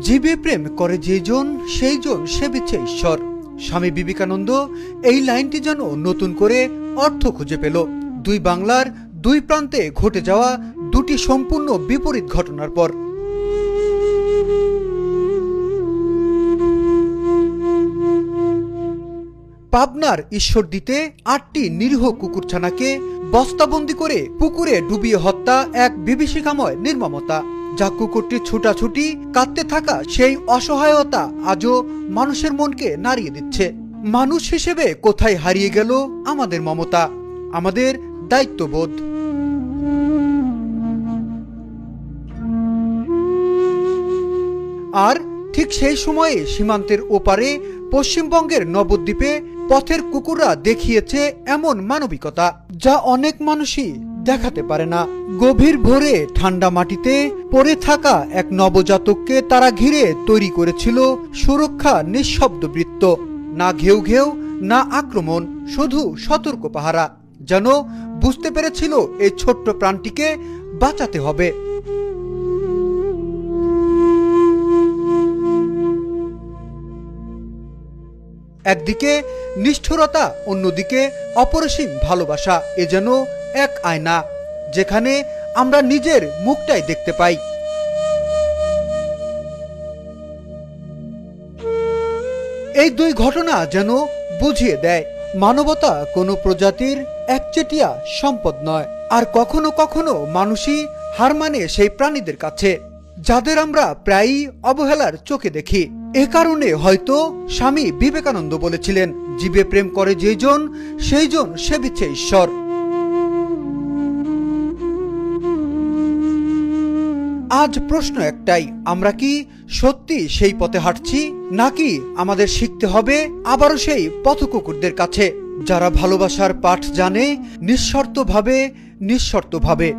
জীবে প্রেম করে যেজন সেই জন সেবিছে ঈশ্বর। স্বামী বিবেকানন্দ এই লাইনটি যেন নতুন করে অর্থ খুঁজে পেল। দুই বাংলার দুই প্রান্তে ঘটে যাওয়া দুটি সম্পূর্ণ বিপরীত ঘটনার পর। পাবনার ঈশ্বর দিতে আটটি নিরীহ কুকুরছানাকে বস্তাবন্দি করে পুকুরে ডুবিয়ে হত্যা এক বিভীষিকাময় নির্মমতা। যা কুকুরটি ছুটাছুটি কাঁদতে থাকা সেই অসহায়তা আজও মানুষের মনকে নাড়িয়ে দিচ্ছে। মানুষ হিসেবে কোথায় হারিয়ে গেল আমাদের মমতা, আমাদের দায়িত্ববোধ। আর ঠিক সেই সময়ে সীমান্তের ওপারে পশ্চিমবঙ্গের নবদ্বীপে পথের কুকুররা দেখিয়েছে এমন মানবিকতা, যা অনেক মানুষই দেখাতে পারে না। গভীর ভোরে ঠান্ডা মাটিতে পড়ে থাকা এক নবজাতককে তারা ঘিরে তৈরি করেছিল সুরক্ষা নিঃশব্দ বৃত্ত। না ঘেউ ঘেউ, না আক্রমণ, শুধু সতর্ক পাহারা। যেন বুঝতে পেরেছিল এই ছোট্ট প্রাণটিকে বাঁচাতে হবে। একদিকে নিষ্ঠুরতা, অন্যদিকে অপরিসীম ভালোবাসা, এ যেন এক আয়না, যেখানে আমরা নিজের মুখটাই দেখতে পাই। এই দুই ঘটনা যেন বুঝিয়ে দেয়, মানবতা কোনো প্রজাতির একচেটিয়া সম্পদ নয়। আর কখনো কখনো মানুষই হার মানে সেই প্রাণীদের কাছে, যাদের আমরা প্রায়ই অবহেলার চোখে দেখি। এ কারণে হয়তো স্বামী বিবেকানন্দ বলেছিলেন, জীবে প্রেম করে যেজন সেইজন সেবিছে ঈশ্বর। আজ প্রশ্ন একটাই, আমরা কি সত্যি সেই পথে হাঁটছি, নাকি আমাদের শিখতে হবে আবারও সেই পথ কুকুরদের কাছে, যারা ভালোবাসার পাঠ জানে, নিঃশর্তভাবে নিঃশর্তভাবে?